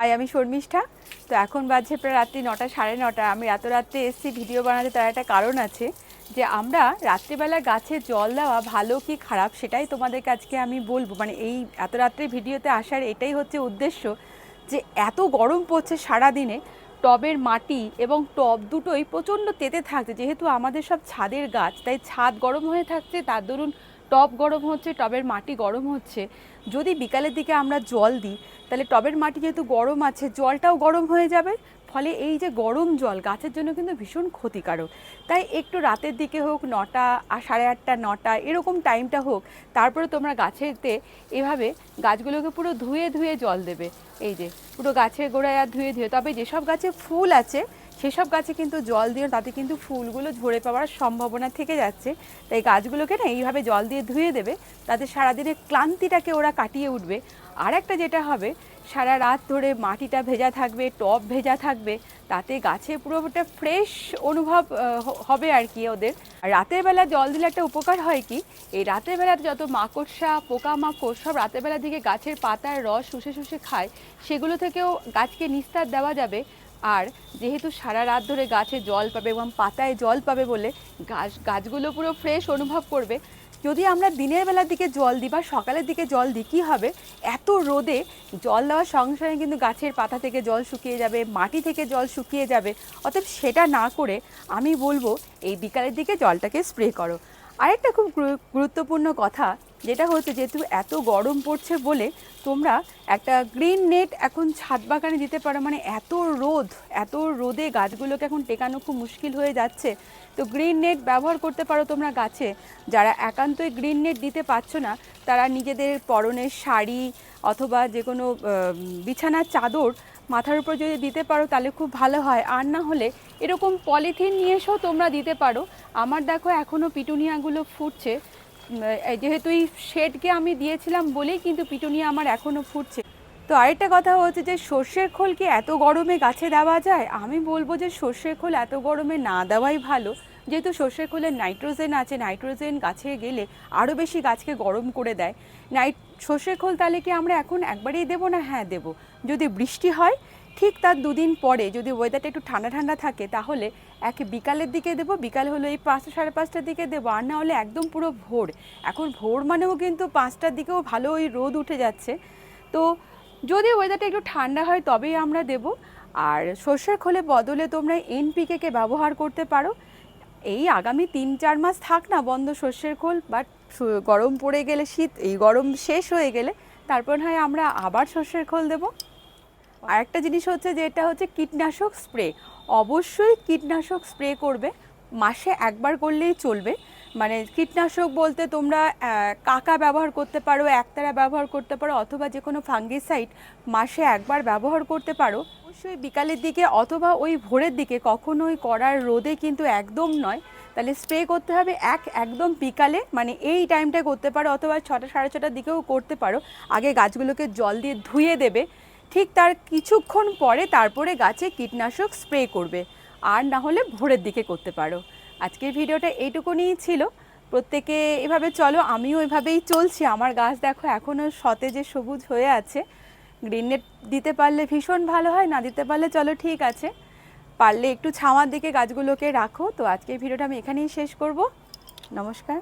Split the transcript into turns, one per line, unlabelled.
High আমি শর্মিষ্ঠা। তো এখন বাজছে প্রায় রাত্রি নটা, সাড়ে নটা। আমি এত রাত্রে এসেছি, ভিডিও বানাতে তার একটা কারণ আছে যে আমরা রাত্রিবেলা গাছে জল দেওয়া ভালো কি খারাপ সেটাই তোমাদের আজকে আমি বলব। মানে এই এত রাত্রে ভিডিওতে আসার এটাই হচ্ছে উদ্দেশ্য যে এত গরম পড়ছে সারা দিনে টবের মাটি এবং টব দুটোই প্রচণ্ড তেতে থাকছে। যেহেতু আমাদের সব ছাদের গাছ, তাই ছাদ গরম হয়ে থাকছে, তার দরুন টব গরম হচ্ছে, টবের মাটি গরম হচ্ছে। যদি বিকালের দিকে আমরা জল দিই, তাহলে টবের মাটি যেহেতু গরম আছে, জলটাও গরম হয়ে যাবে। ফলে এই যে গরম জল, গাছের জন্য কিন্তু ভীষণ ক্ষতিকারক। তাই একটু রাতের দিকে হোক, নটা আর সাড়ে আটটা, নটা, এরকম টাইমটা হোক, তারপরে তোমরা গাছেতে এভাবে গাছগুলোকে পুরো ধুয়ে ধুয়ে জল দেবে। এই যে, পুরো গাছের গোড়ায় আর ধুয়ে ধুয়ে, তবে যেসব গাছে ফুল আছে সেসব গাছে কিন্তু জল দিয়ে তাতে কিন্তু ফুলগুলো ঝরে পাওয়ার সম্ভাবনা থেকে যাচ্ছে। তাই গাছগুলোকে না এইভাবে জল দিয়ে ধুয়ে দেবে, তাতে সারাদিনের ক্লান্তিটাকে ওরা কাটিয়ে উঠবে। আর একটা যেটা হবে, সারা রাত ধরে মাটিটা ভেজা থাকবে, টব ভেজা থাকবে, তাতে গাছে পুরো একটা ফ্রেশ অনুভব হবে আর কি ওদের। রাতের বেলা জল দিলে একটা উপকার হয় কি, এই রাতের বেলা যত মাকড়সা, পোকামাকড় সব রাতের বেলার দিকে গাছের পাতার রস শুষে শুষে খায়, সেগুলো থেকেও গাছকে নিস্তার দেওয়া যাবে। আর যেহেতু সারা রাত ধরে গাছে জল পাবে এবং পাতায় জল পাবে বলে গাছ, গাছগুলো পুরো ফ্রেশ অনুভব করবে, যদি আমরা দিনের বেলার দিকে জল দিই বা সকালের দিকে জল দিই, কী হবে? এত রোদে জল দেওয়ার সঙ্গে সঙ্গে কিন্তু গাছের পাতা থেকে জল শুকিয়ে যাবে, মাটি থেকে জল শুকিয়ে যাবে। অতএব সেটা না করে আমি বলব, এই বিকালের দিকে জলটাকে স্প্রে করো। আরেকটা খুব গুরুত্বপূর্ণ কথা যেটা হচ্ছে যেহেতু এত গরম পড়ছে বলে তোমরা একটা গ্রিন নেট এখন ছাদ বাগানে দিতে পারো। মানে এত রোদ, এত রোদে গাছগুলোকে এখন টেকানো খুব মুশকিল হয়ে যাচ্ছে। তো গ্রিন নেট ব্যবহার করতে পারো তোমরা গাছে। যারা একান্তই গ্রিন নেট দিতে পারছ না, তারা নিজেদের পরনের শাড়ি অথবা যে কোনো বিছানার চাদর মাথার উপর যদি দিতে পারো তাহলে খুব ভালো হয়। আর না হলে এরকম পলিথিন নিয়ে এসেও তোমরা দিতে পারো। আমার দেখো এখনও পিটুনিয়াগুলো ফুটছে। যেহেতু এই শেডকে আমি দিয়েছিলাম বলেই কিন্তু পিটুনিয়া আমার এখনও ফুটছে। তো আরেকটা কথা হচ্ছে যে সর্ষের খোল কি এত গরমে গাছে দেওয়া যায়? আমি বলব যে সর্ষের খোল এত গরমে না দেওয়াই ভালো। যেহেতু সর্ষের খোলে নাইট্রোজেন আছে, নাইট্রোজেন গাছে গেলে আরও বেশি গাছকে গরম করে দেয়। নাইট সর্ষের খোল তাহলে কি আমরা এখন একবারেই দেবো না? হ্যাঁ দেবো। যদি বৃষ্টি হয় ঠিক তার দুদিন পরে যদি ওয়েদারটা একটু ঠান্ডা ঠান্ডা থাকে, তাহলে এক বিকালের দিকে দেবো, বিকাল হলো এই পাঁচটা, সাড়ে পাঁচটার দিকে দেবো, আর না হলে একদম পুরো ভোর। এখন ভোর মানেও কিন্তু পাঁচটার দিকেও ভালো ওই রোদ উঠে যাচ্ছে। তো যদি ওয়েদারটা একটু ঠান্ডা হয়, তবেই আমরা দেব। আর সর্ষের খোলে বদলে তোমরা এনপিকে ব্যবহার করতে পারো। এই আগামী তিন, চার মাস থাক না বন্ধ সর্ষের খোল বাট গরম পড়ে গেলে শীত, এই গরম শেষ হয়ে গেলে, তারপর হয় আমরা আবার সর্ষের খোল দেবো। আর একটা জিনিস হচ্ছে যে এটা হচ্ছে কীটনাশক স্প্রে। অবশ্যই কীটনাশক স্প্রে করবে। মাসে একবার করলেই চলবে। মানে কীটনাশক বলতে তোমরা কাকা ব্যবহার করতে পারো, একতারা ব্যবহার করতে পারো, অথবা যে কোনো ফাঙ্গিসাইড মাসে একবার ব্যবহার করতে পারো। অবশ্যই বিকালের দিকে অথবা ওই ভোরের দিকে কখনোই করার রোদে কিন্তু একদম নয়। তাহলে স্প্রে করতে হবে এক, একদম বিকালে মানে এই টাইমটা করতে পারো, অথবা ছটা, সাড়ে ছটার দিকেও করতে পারো। আগে গাছগুলোকে জল দিয়ে ধুয়ে দেবে। ঠিক তার কিছুক্ষণ পরে তারপরে গাছে কীটনাশক স্প্রে করবে। আর না হলে ভোরের দিকে করতে পারো। আজকের ভিডিওটা এইটুকুনিই ছিল। প্রত্যেকে এভাবে চলো, আমিও এভাবেই চলছি। আমার গাছ দেখো এখনও সতেজে সবুজ হয়ে আছে। গ্রিন নেট দিতে পারলে ভীষণ ভালো হয়, না দিতে পারলে চলো ঠিক আছে। পারলে একটু ছাওয়ার দিকে গাছগুলোকে রাখো। তো আজকের ভিডিওটা আমি এখানেই শেষ করব। নমস্কার।